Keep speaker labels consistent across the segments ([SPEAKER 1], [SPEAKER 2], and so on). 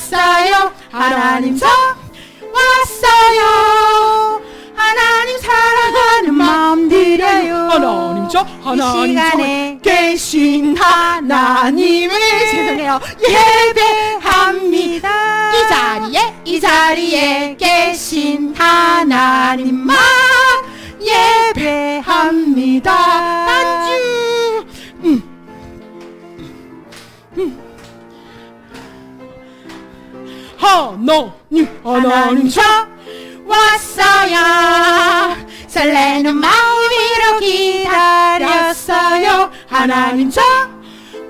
[SPEAKER 1] 기다렸어요. 하나님 저 왔어요. 하나님 사랑하는 마음 드려요.
[SPEAKER 2] 하나님 저 하나님
[SPEAKER 1] 시간에
[SPEAKER 2] 저 계신 하나님을 죄송해요.
[SPEAKER 1] 예배합니다.
[SPEAKER 2] 이 자리에 이 자리에 계신 하나님만 예배합니다 하나님 하나님 저
[SPEAKER 1] 왔어요. 설레는 마음으로 기다렸어요. 하나님 저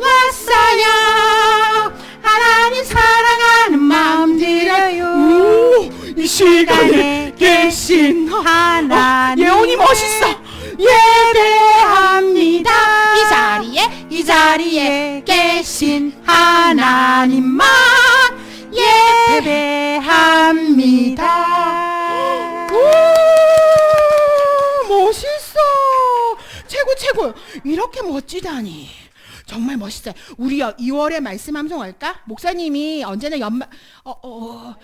[SPEAKER 1] 왔어요. 하나님 사랑하는 마음
[SPEAKER 2] 오, 이 시간에 계신
[SPEAKER 1] 하나님
[SPEAKER 2] 예원이 멋있어.
[SPEAKER 1] 예배합니다.
[SPEAKER 2] 이 자리에
[SPEAKER 1] 이 자리에 계신 하나님만
[SPEAKER 2] 이렇게 멋지다니. 정말 멋있어요. 우리 2월에 말씀 함송할까? 목사님이 언제나 연말 어, 어, 어.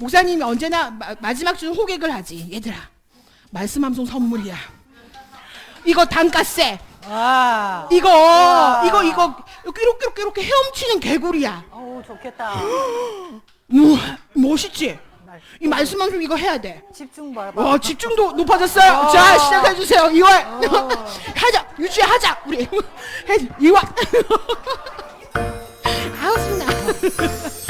[SPEAKER 2] 목사님이 언제나 마, 마지막 주 호객을 하지. 얘들아. 말씀 함송 선물이야. 이거 단가세.
[SPEAKER 1] 와
[SPEAKER 2] 이거
[SPEAKER 1] 와.
[SPEAKER 2] 이거 이거 이렇게 이렇게, 이렇게 헤엄치는 개구리야.
[SPEAKER 1] 어우 좋겠다
[SPEAKER 2] 우와, 멋있지? 이 말씀 함송 이거 해야 돼.
[SPEAKER 1] 집중 봐봐
[SPEAKER 2] 와 집중도 높아졌어요.
[SPEAKER 1] 어.
[SPEAKER 2] 자 시작해 주세요. 2월 하자 유지하자 우리 해 2월. 아우 신나.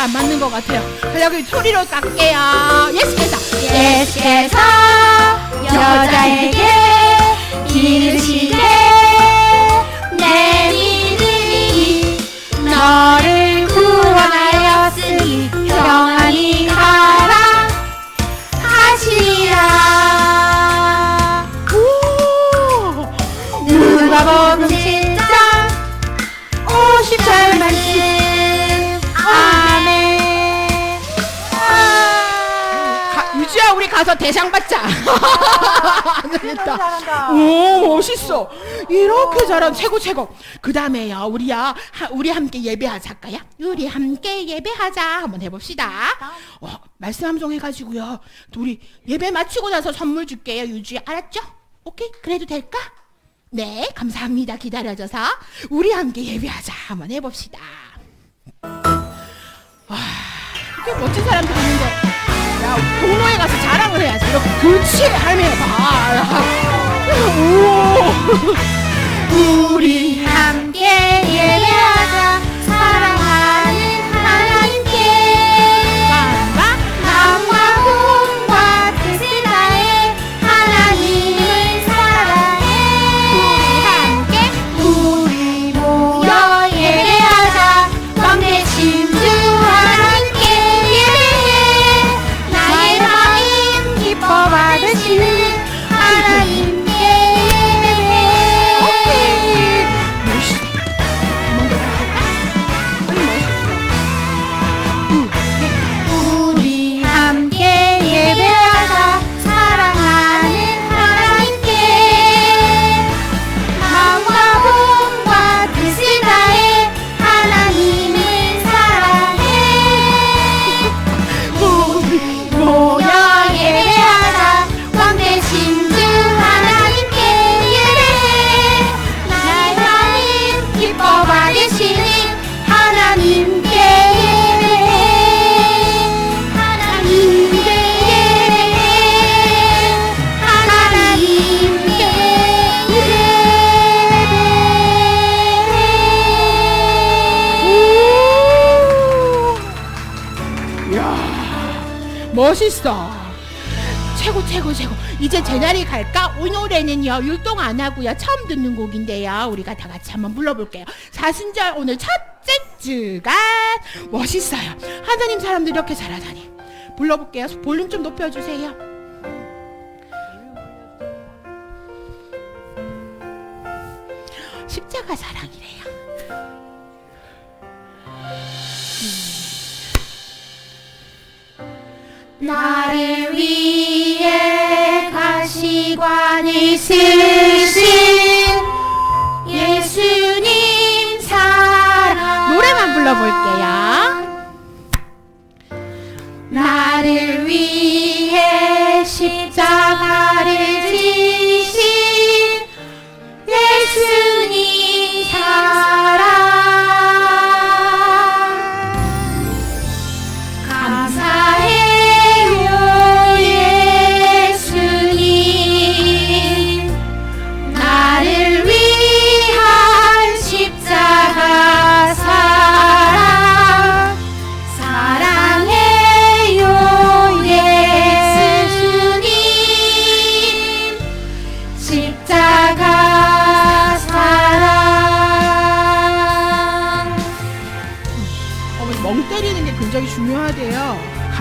[SPEAKER 2] 싱크가 안 맞는 것 같아요. 자, 여기 소리로 깎게요. 예수께서.
[SPEAKER 3] 예수께서 여자에게 이르시되 내 믿음이 너를 구원하였으니 평안히 가라 하시라.
[SPEAKER 2] 오
[SPEAKER 3] 누가복음 7장 50절 말
[SPEAKER 2] 가서 대상 받자. 안 되겠다.
[SPEAKER 1] 잘한다.
[SPEAKER 2] 오 멋있어. 이렇게 잘한 최고 최고. 그 다음에요 우리야 하, 우리 함께 예배하자 할까요? 우리 함께 예배하자 한번 해봅시다. 어, 말씀 함송 해가지고요. 우리 예배 마치고 나서 선물 줄게요 유지 알았죠? 오케이 그래도 될까? 네 감사합니다 기다려줘서 우리 함께 예배하자 한번 해봅시다. 와 이렇게 멋진 사람들 있는데 야 동호회 가서 자랑을 해야지 이렇게 그렇지 할매 봐. 오. 우리
[SPEAKER 3] 함께 예배하자
[SPEAKER 2] 멋있어. 최고 최고 최고. 이제 제 자리 갈까? 이 노래는요 율동 안 하고요. 처음 듣는 곡인데요. 우리가 다 같이 한번 불러볼게요. 사순절 오늘 첫째 주간 멋있어요. 하나님 사람들 이렇게 잘하다니. 불러볼게요. 볼륨 좀 높여주세요. 십자가 사랑이래요
[SPEAKER 3] 나를 위해 가시관을 쓰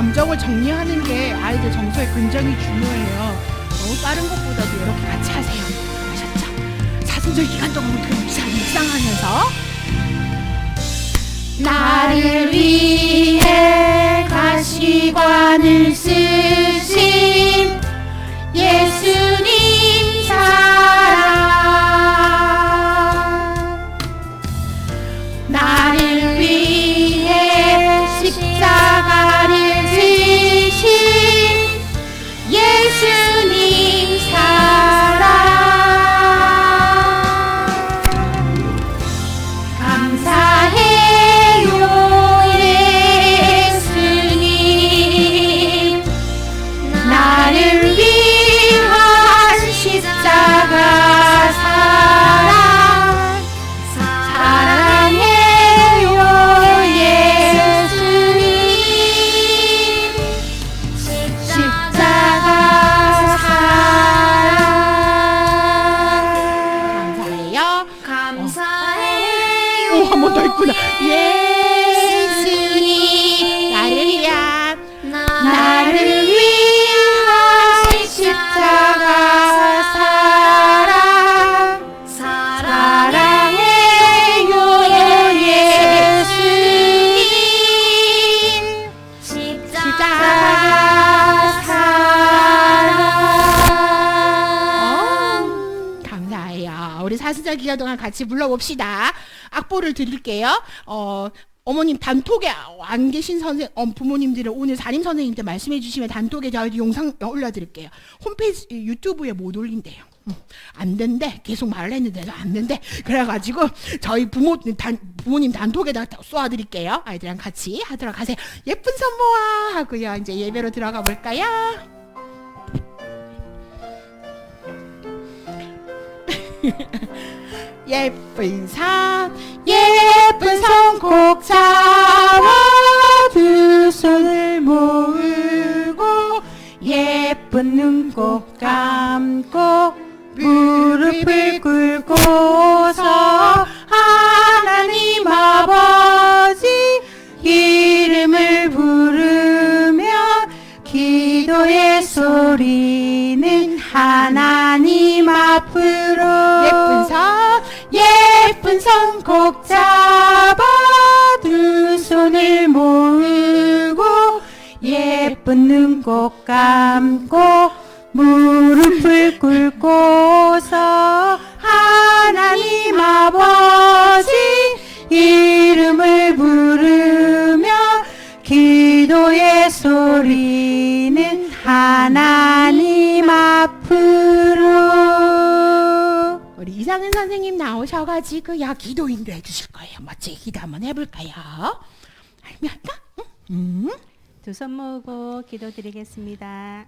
[SPEAKER 2] 감정을 정리하는 게 아이들 정서에 굉장히 중요해요. 너무 빠른 것보다도 이렇게 같이 하세요. 아셨죠? 사순절 기간 동안 우리 묵상, 묵상하면서
[SPEAKER 3] 나를 위해 가시관을 쓰신 예수
[SPEAKER 2] 같이 불러봅시다. 악보를 드릴게요. 어, 어머님 단톡에 안 계신 선생, 어, 부모님들은 오늘 담임 선생님한테 말씀해 주시면 단톡에 저희 영상 올려드릴게요. 홈페이지 유튜브에 못 올린대요. 음, 안 된대. 계속 말을 했는데도 안 된대. 그래가지고 저희 부모 단, 부모님 단톡에다 쏘아드릴게요. 아이들이랑 같이 하도록 하세요. 예쁜 선모아 하고요. 이제 예배로 들어가 볼까요? 예쁜 산
[SPEAKER 1] 예쁜 손꼭 잡아 두 손을 모으고 예쁜 눈꼭 감고 무릎을 꿇고서 하나님 아버지 이름을 부르며 기도의 소리는 하나님 앞으로
[SPEAKER 2] 예쁜 산
[SPEAKER 1] 손꼭 잡아 두 손을 모으고 예쁜 눈 꼭 감고 무릎을 꿇고서 하나님 아버지 이름을 부르며 기도의 소리는 하나님 앞으로
[SPEAKER 2] 우리 이상은 선생님 나오셔가지고 야 기도 인도 해 주실 거예요. 멋지게 기도 한번 해볼까요? 할까? 응? 음?
[SPEAKER 4] 두 손 모으고 기도드리겠습니다.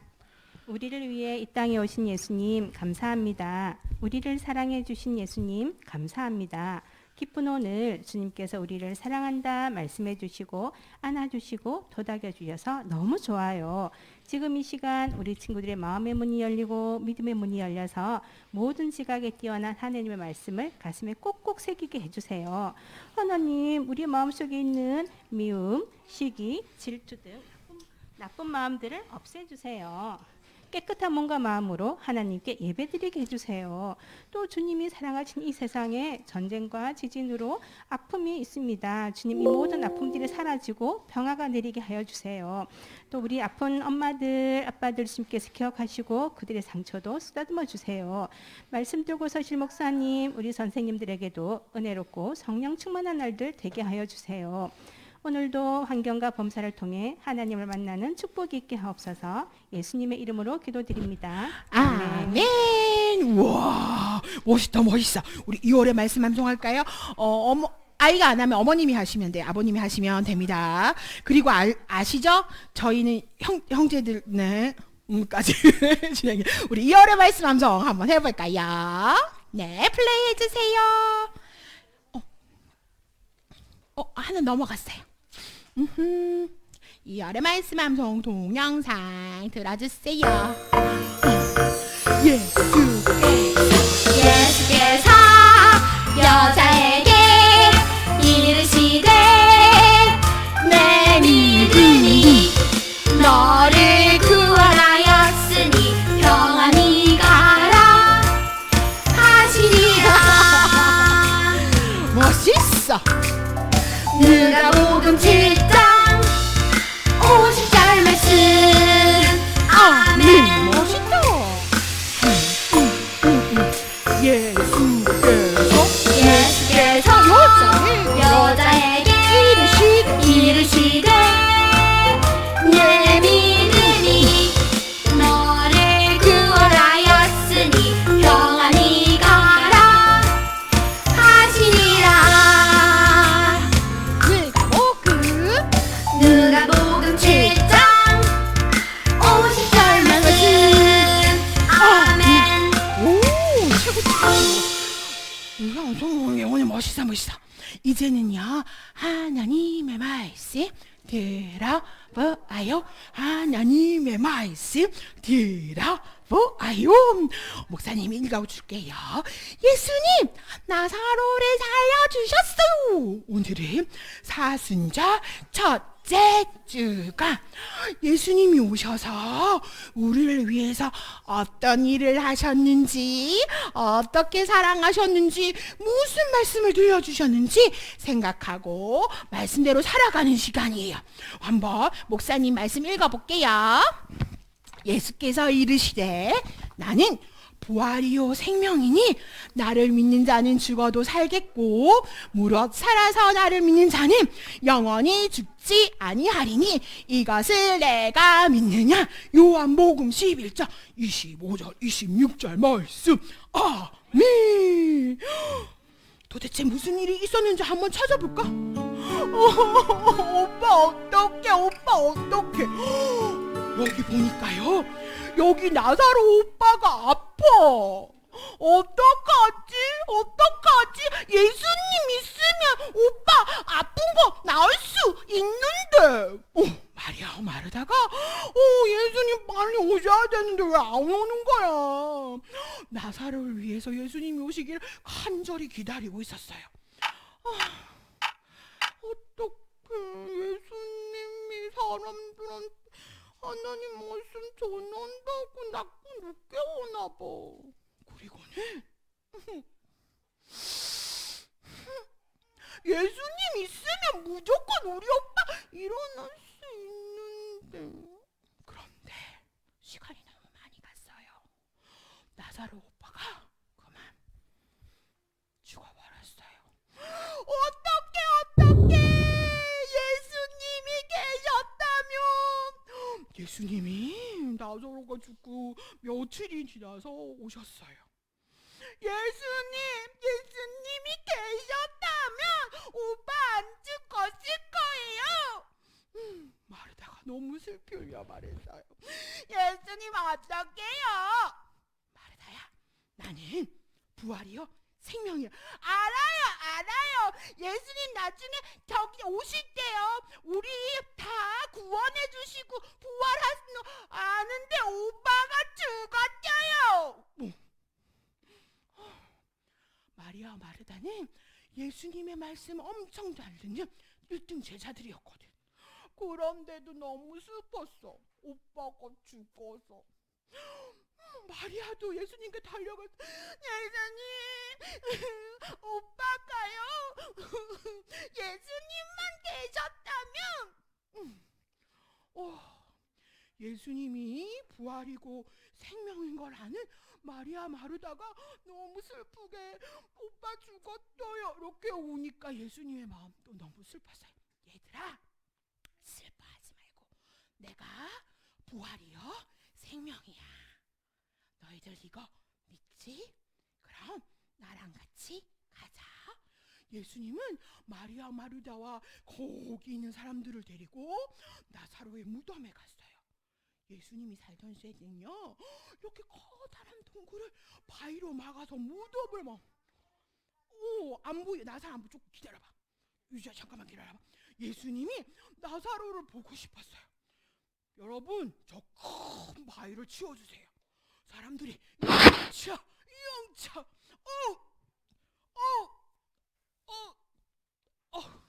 [SPEAKER 4] 우리를 위해 이 땅에 오신 예수님 감사합니다. 우리를 사랑해 주신 예수님 감사합니다. 기쁜 오늘 주님께서 우리를 사랑한다 말씀해 주시고 안아 주시고 도닥여 주셔서 너무 좋아요. 지금 이 시간 우리 친구들의 마음의 문이 열리고 믿음의 문이 열려서 모든 지각에 뛰어난 하나님의 말씀을 가슴에 꼭꼭 새기게 해주세요. 하나님, 우리 마음속에 있는 미움, 시기, 질투 등 나쁜 마음들을 없애주세요. 깨끗한 몸과 마음으로 하나님께 예배드리게 해주세요. 또 주님이 사랑하신 이 세상에 전쟁과 지진으로 아픔이 있습니다. 주님 이 모든 아픔들이 사라지고 평화가 내리게 하여 주세요. 또 우리 아픈 엄마들, 아빠들 주님께서 기억하시고 그들의 상처도 쓰다듬어 주세요. 말씀 들고 서실 목사님, 우리 선생님들에게도 은혜롭고 성령 충만한 날들 되게 하여 주세요. 오늘도 환경과 범사를 통해 하나님을 만나는 축복이 있게 하옵소서 예수님의 이름으로 기도드립니다.
[SPEAKER 2] 아멘. 와 멋있다 멋있어. 우리 2월에 말씀 함송할까요? 어 어머. 아이가 안 하면 어머님이 하시면 돼요. 아버님이 하시면 됩니다. 그리고 알, 아시죠? 저희는 형, 형제들, 네. 음까지 진행해. 우리 2월의 말씀 함성 한번 해볼까요? 네, 플레이 해주세요. 어, 어 하나 넘어갔어요. 음흠. 2월의 말씀 함성 동영상 들어주세요. 예수께서
[SPEAKER 3] 예수께서 여자 누가복음 7장
[SPEAKER 2] 읽어줄게요. 예수님 나사로를 살려주셨어요. 오늘은 사순절 첫째 주가 예수님이 오셔서 우리를 위해서 어떤 일을 하셨는지 어떻게 사랑하셨는지 무슨 말씀을 들려주셨는지 생각하고 말씀대로 살아가는 시간이에요. 한번 목사님 말씀 읽어볼게요. 예수께서 이르시되 나는 부활이요 생명이니? 나를 믿는 자는 죽어도 살겠고 무릇 살아서 나를 믿는 자는 영원히 죽지 아니하리니 이것을 내가 믿느냐? 요한복음 11장 25절 26절 말씀. 아멘. 도대체 무슨 일이 있었는지 한번 찾아볼까? 오빠 어떡해 오빠 어떡해 여기 보니까요 여기 나사로 오빠가 아파. 어떡하지? 어떡하지? 예수님 있으면 오빠 아픈 거 나을 수 있는데. 어 말이야 마르다가. 어 예수님 빨리 오셔야 되는데 왜 안 오는 거야? 나사로를 위해서 예수님이 오시기를 간절히 기다리고 있었어요. 아, 어떡해. 예수님이 사람들한테 하나님 말씀 전한다고 자꾸 늦게 오나 봐. 그리고는 예수님 있으면 무조건 우리 오빠 일어날 수 있는데. 그런데 시간이 너무 많이 갔어요. 나사로 오빠가 그만 죽어버렸어요. 예수님이 나사로가 죽고 며칠이 지나서 오셨어요. 예수님, 예수님이 계셨다면 오빠 안 죽었을 거예요. 음, 마르다가 너무 슬프려 말했어요. 예수님 어떡해요? 마르다야, 나는 부활이요 생명이요. 알아요, 알아요. 예수님 나중에 저기 오실 때요. 우리 다 구원해 주시고 부활하시는 거 아는데 오빠가 죽었어요. 뭐. 마리아 마르다는 예수님의 말씀 엄청 잘 듣는 1등 제자들이었거든. 그런데도 너무 슬펐어. 오빠가 죽어서. 음, 마리아도 예수님께 달려가서 예수님! 오빠가요? 예수님만 계셨다면! 음, 어, 예수님이 부활이고 생명인 걸 아는 마리아 마르다가 너무 슬프게 오빠 죽었어요. 이렇게 오니까 예수님의 마음도 너무 슬펐어요 얘들아 슬퍼하지 말고 내가 부활이요 생명이야 너희들 이거 믿지? 그럼 나랑 같이 가자. 예수님은 마리아 마르다와 거기 있는 사람들을 데리고 나사로의 무덤에 갔어요. 예수님이 살던 시대는요 이렇게 커다란 동굴을 바위로 막아서 무덤을 막 오, 안 보여. 나사로 안 보여. 조금 기다려봐. 유지야 잠깐만 기다려봐. 예수님이 나사로를 보고 싶었어요. 여러분 저 큰 바위를 치워주세요. 사람들이 영차 영차. 어 어 어어.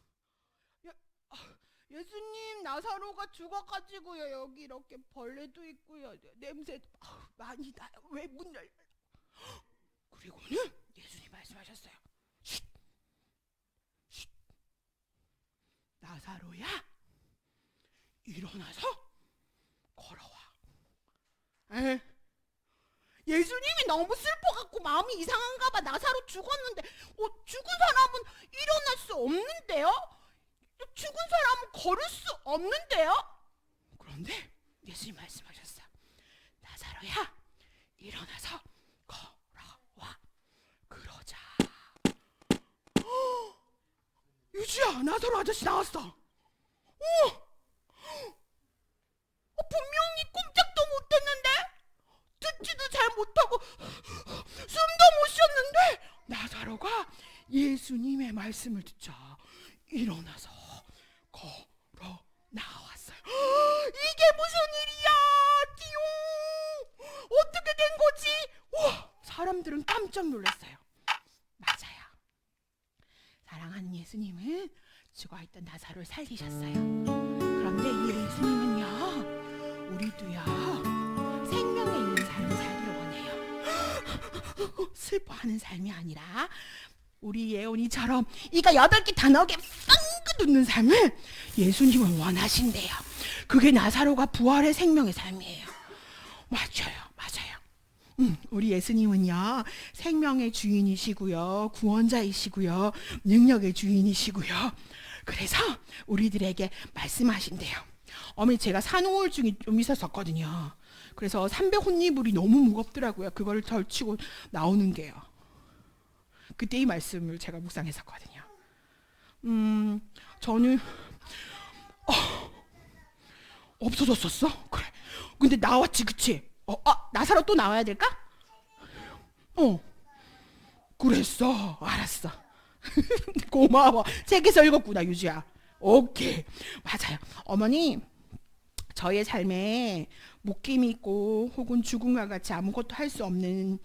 [SPEAKER 2] 예수님 나사로가 죽어가지고요. 여기 이렇게 벌레도 있고요. 냄새도 아우, 많이 나요. 왜 문 열려 그리고는 예수님 말씀하셨어요. 나사로야 일어나서 걸어와. 에? 예수님이 너무 슬퍼갖고 마음이 이상한가 봐. 나사로 죽었는데 어, 죽은 사람은 일어날 수 없는데요? 죽은 사람은 걸을 수 없는데요? 그런데 예수님 말씀하셨어요. 나사로야 일어나서 걸어와. 그러자. 헉! 유지야 나사로 아저씨 나왔어. 어! 어, 분명히 꼼짝도 못했는데 듣지도 잘 못하고 숨도 못 쉬었는데 나사로가 예수님의 말씀을 듣자 일어나서 걸어 나왔어요. 이게 무슨 일이야? 띠용 어떻게 된 거지? 와 사람들은 깜짝 놀랐어요. 맞아요. 사랑하는 예수님은 죽어있던 나사로를 살리셨어요. 그런데 이 예수님은요, 우리도요, 생명에 슬퍼하는 삶이 아니라, 우리 예언이처럼 이가 여덟 개 단어에 빵긋 웃는 삶을 예수님은 원하신대요. 그게 나사로가 부활의 생명의 삶이에요. 맞아요, 맞아요. 음, 우리 예수님은요 생명의 주인이시고요 구원자이시고요 능력의 주인이시고요 그래서 우리들에게 말씀하신대요 어머니 제가 산후우울증이 좀 있었었거든요 그래서 300혼리불이 너무 무겁더라고요 그거를 덜치고 나오는 게요 그때 이 말씀을 제가 묵상했었거든요 음 저는 어, 없어졌었어 그래 근데 나왔지 그치 어, 아, 나사로 또 나와야 될까? 어. 그랬어. 알았어. 고마워. 책에서 읽었구나, 유지야. 오케이. 맞아요. 어머니, 저의 삶에 묶임이 있고 혹은 죽음과 같이 아무것도 할 수 없는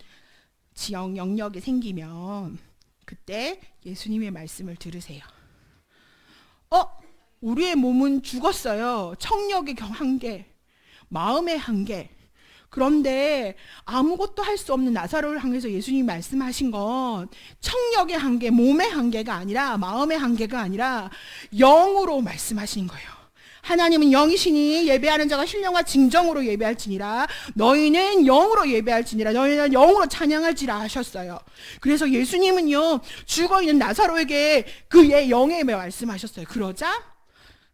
[SPEAKER 2] 지역 영역이 생기면 그때 예수님의 말씀을 들으세요. 어? 우리의 몸은 죽었어요. 청력의 경- 한계, 마음의 한계, 그런데 아무것도 할 수 없는 나사로를 향해서 예수님이 말씀하신 건 청력의 한계, 몸의 한계가 아니라 마음의 한계가 아니라 영으로 말씀하신 거예요. 하나님은 영이시니 예배하는 자가 신령과 진정으로 예배할지니라 너희는 영으로 예배할지니라 너희는 영으로 찬양할지라 하셨어요. 그래서 예수님은요 죽어 있는 나사로에게 그의 영에 말씀하셨어요. 그러자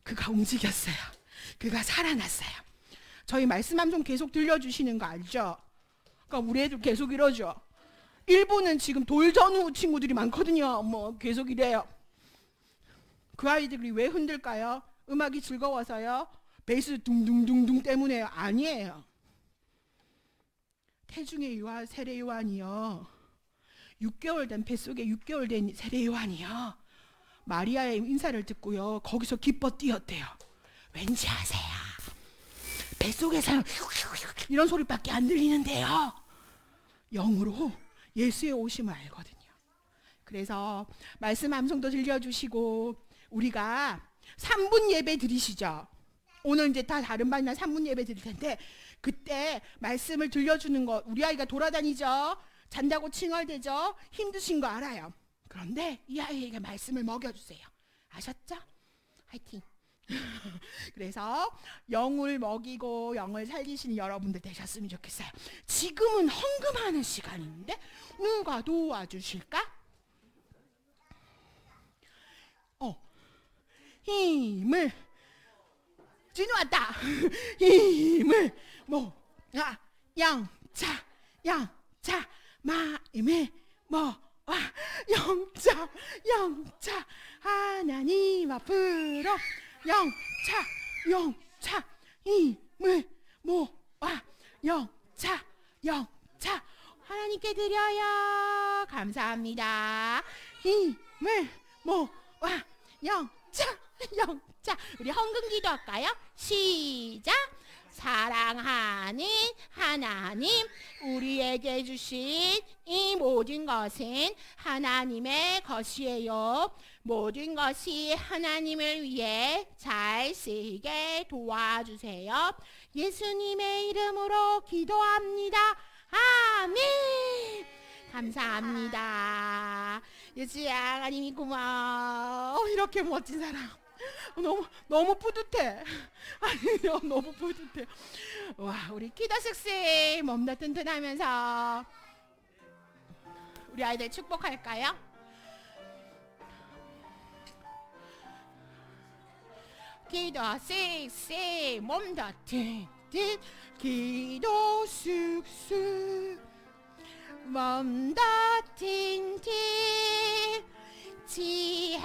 [SPEAKER 2] 그가 움직였어요. 그가 살아났어요. 저희 말씀 한좀 계속 들려주시는 거 알죠? 그러니까 우리 애들 계속 이러죠. 일본은 지금 돌전후 친구들이 많거든요. 뭐 계속 이래요. 그 아이들이 왜 흔들까요? 음악이 즐거워서요? 베이스 둥둥둥둥 때문에요? 아니에요. 태중의 요한, 세례 요한이요. 6개월 된 뱃속에 6개월 된 세례 요한이요. 마리아의 인사를 듣고요. 거기서 기뻐 뛰었대요. 왠지 아세요? 뱃속에서는 이런 소리밖에 안 들리는데요. 영으로 예수의 오심을 알거든요. 그래서 말씀 암송도 들려주시고 우리가 3분 예배 드리시죠. 오늘 이제 다 다른 반이나 3분 예배 드릴 텐데 그때 말씀을 들려주는 거 우리 아이가 돌아다니죠. 잔다고 칭얼대죠. 힘드신 거 알아요. 그런데 이 아이에게 말씀을 먹여주세요. 아셨죠? 화이팅. 그래서 영을 먹이고 영을 살리시는 여러분들 되셨으면 좋겠어요. 지금은 헌금하는 시간인데 누가 도와주실까? 어, 힘을 진우 왔다. 힘을 모아 양차 양차 마음을 모아 영차 영차 하나님 앞으로 영차 영차 힘을 모아 영차 영차 하나님께 드려요 감사합니다 힘을 모아 영차 영차 우리 헌금 기도할까요? 시작. 사랑하는 하나님 우리에게 주신 이 모든 것은 하나님의 것이에요. 모든 것이 하나님을 위해 잘 쓰이게 도와주세요. 예수님의 이름으로 기도합니다. 아멘. 감사합니다. 예수야 하나님이 고마워. 이렇게 멋진 사람 너무 너무 뿌듯해. 아니요 너무 뿌듯해. 와 우리 키더 섹시 몸도 튼튼하면서 우리 아이들 축복할까요? 기도 섹시 몸도 튼튼 기도 쑥쑥. 몸도 튼튼 지혜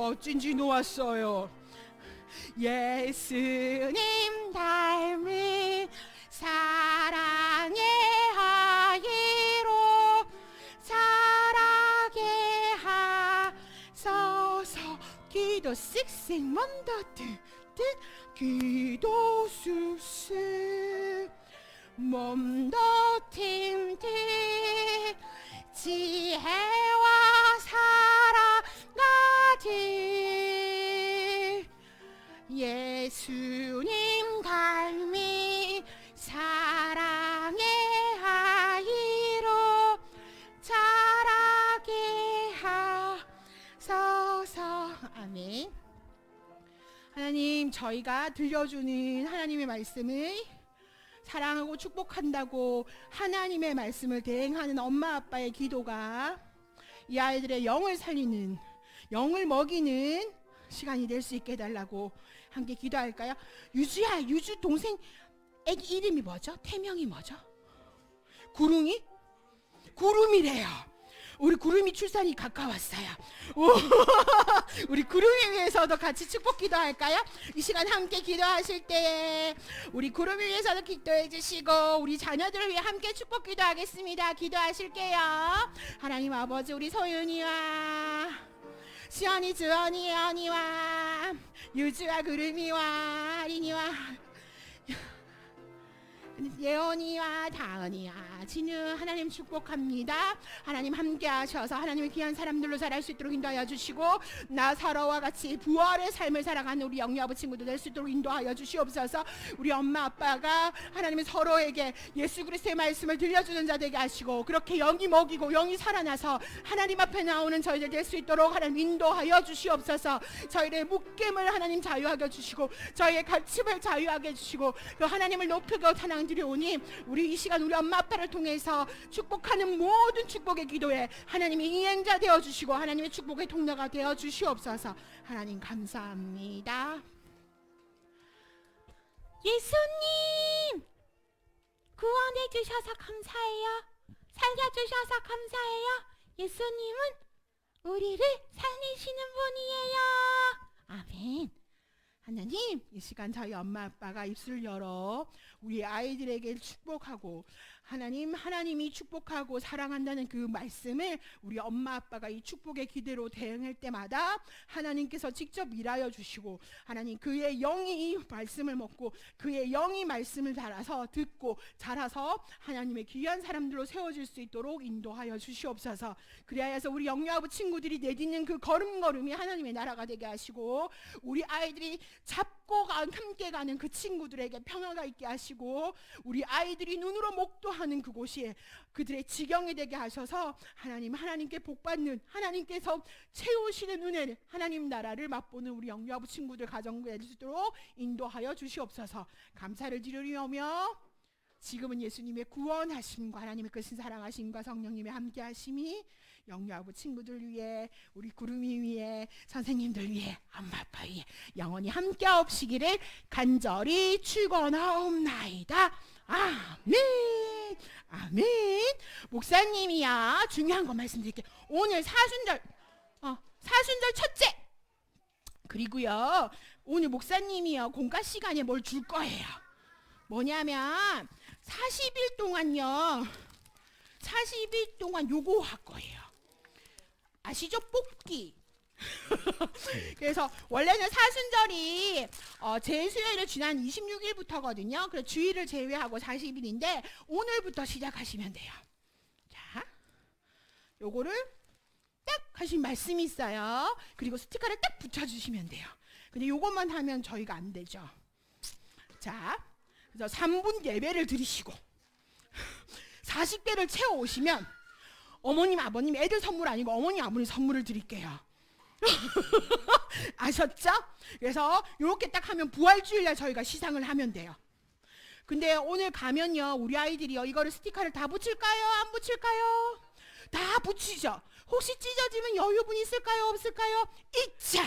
[SPEAKER 2] 어쩐지 놓았어요. 예수님 닮은 사랑의 아이로 살아게 하소서. 기도 씩씩 먼저 듣듯 기도 쑥쑥 몸도 튼튼 지혜와 예수님 닮은 사랑의 아이로 자라게 하소서. 아멘. 하나님 저희가 들려주는 하나님의 말씀을 사랑하고 축복한다고 하나님의 말씀을 대행하는 엄마 아빠의 기도가 이 아이들의 영을 살리는 영을 먹이는 시간이 될 수 있게 해달라고 함께 기도할까요? 유주야 유주 동생 애기 이름이 뭐죠? 태명이 뭐죠? 구름이? 구름이래요. 우리 구름이 출산이 가까웠어요. 오, 우리 구름이 위해서도 같이 축복 기도할까요? 이 시간 함께 기도하실 때에 우리 구름이 위해서도 기도해 주시고 우리 자녀들을 위해 함께 축복 기도하겠습니다. 기도하실게요. 하나님 아버지 우리 소윤이와 시연이 주연이 연이와 유주와 구름이와 아린이와 예언이와 다은이와 진우 하나님 축복합니다. 하나님 함께 하셔서 하나님의 귀한 사람들로 자랄 수 있도록 인도하여 주시고 나사로와 같이 부활의 삶을 살아가는 우리 영리 아버 친구들 될 수 있도록 인도하여 주시옵소서. 우리 엄마 아빠가 하나님의 서로에게 예수 그리스도의 말씀을 들려주는 자 되게 하시고 그렇게 영이 먹이고 영이 살아나서 하나님 앞에 나오는 저희들 될 수 있도록 하나님 인도하여 주시옵소서. 저희의 묶임을 하나님 자유하게 해주시고 저희의 갇힘을 자유하게 해주시고 그 하나님을 높이고 찬양 드려오니 우리 이 시간 우리 엄마 아빠를 통해서 축복하는 모든 축복의 기도에 하나님이 이행자 되어 주시고 하나님의 축복의 통로가 되어 주시옵소서. 하나님 감사합니다. 예수님 구원해 주셔서 감사해요. 살려 주셔서 감사해요. 예수님은 우리를 살리시는 분이에요. 아멘. 하나님, 이 시간 저희 엄마 아빠가 입술 열어 우리 아이들에게 축복하고 하나님 하나님이 축복하고 사랑한다는 그 말씀을 우리 엄마 아빠가 이 축복의 기대로 대응할 때마다 하나님께서 직접 일하여 주시고 하나님 그의 영이 이 말씀을 먹고 그의 영이 말씀을 달아서 듣고 자라서 하나님의 귀한 사람들로 세워질 수 있도록 인도하여 주시옵소서. 그리하여서 우리 영유아부 친구들이 내딛는 그 걸음걸음이 하나님의 나라가 되게 하시고 우리 아이들이 잡고 가 함께 가는 그 친구들에게 평화가 있게 하시고 우리 아이들이 눈으로 목도 하는 그곳이 그들의 지경이 되게 하셔서 하나님 하나님께 복받는 하나님께서 채우시는 은혜를 하나님 나라를 맛보는 우리 영유아부 친구들 가정에 되도록 인도하여 주시옵소서. 감사를 드리려며 지금은 예수님의 구원하심과 하나님의 크신 사랑하심과 성령님의 함께하심이 영유아부 친구들 위해 우리 구름이 위해 선생님들 위해 엄마 아빠 위해 영원히 함께하옵시기를 간절히 축원하옵나이다 아멘. 아멘. 목사님이야. 중요한 거 말씀드릴게요 오늘 사순절 어 사순절 첫째. 그리고요 오늘 목사님이요 공과 시간에 뭘 줄 거예요? 뭐냐면 40일 동안요 40일 동안 요거 할 거예요. 아시죠? 뽑기 그래서 원래는 사순절이 어, 제수요일을 지난 26일부터거든요. 그래서 주일을 제외하고 40일인데 오늘부터 시작하시면 돼요. 자, 요거를 딱 하신 말씀이 있어요. 그리고 스티커를 딱 붙여주시면 돼요. 근데 요것만 하면 저희가 안 되죠. 자, 그래서 3분 예배를 드리시고 40개를 채워 오시면 어머님, 아버님, 애들 선물 아니고 어머니, 아버님 선물을 드릴게요. 아셨죠? 그래서 이렇게 딱 하면 부활주일날 저희가 시상을 하면 돼요. 근데 오늘 가면요, 우리 아이들이요, 이거를 스티커를 다 붙일까요? 안 붙일까요? 다 붙이죠. 혹시 찢어지면 여유분 있을까요? 없을까요? 있자.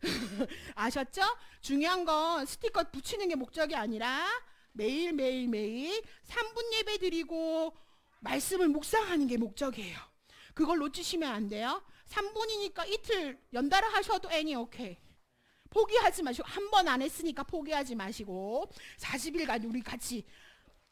[SPEAKER 2] 아셨죠? 중요한 건 스티커 붙이는 게 목적이 아니라 매일 매일 매일 3분 예배 드리고 말씀을 묵상하는 게 목적이에요. 그걸 놓치시면 안 돼요. 3분이니까 이틀 연달아 하셔도 애니 오케이. 포기하지 마시고 한 번 안 했으니까 포기하지 마시고 40일간 우리 같이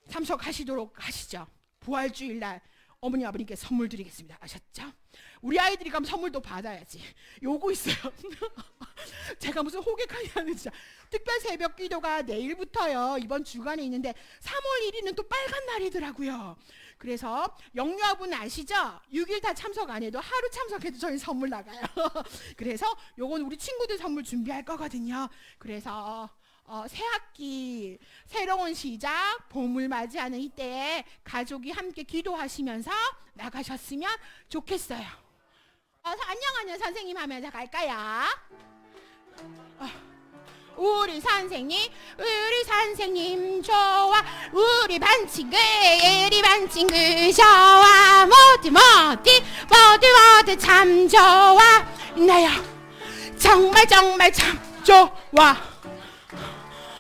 [SPEAKER 2] 참석하시도록 하시죠. 부활주일 날 어머니 아버님께 선물 드리겠습니다. 아셨죠? 우리 아이들이 가면 선물도 받아야지. 요거 있어요. 제가 무슨 호객하냐는 진짜 특별 새벽 기도가 내일부터요. 이번 주간에 있는데 3월 1일은 또 빨간 날이더라고요. 그래서 영유아분 아시죠? 6일 다 참석 안 해도 하루 참석해도 저희 선물 나가요. 그래서 요건 우리 친구들 선물 준비할 거거든요. 그래서 어, 새 학기 새로운 시작 봄을 맞이하는 이때에 가족이 함께 기도하시면서 나가셨으면 좋겠어요. 어, 안녕 안녕 선생님 하면서 갈까요? 어, 우리 선생님 우리 선생님 좋아. 우리 반 친구 우리 반 친구 좋아 모두 모두 모두 모두 참 좋아. 나야 정말 정말 참 좋아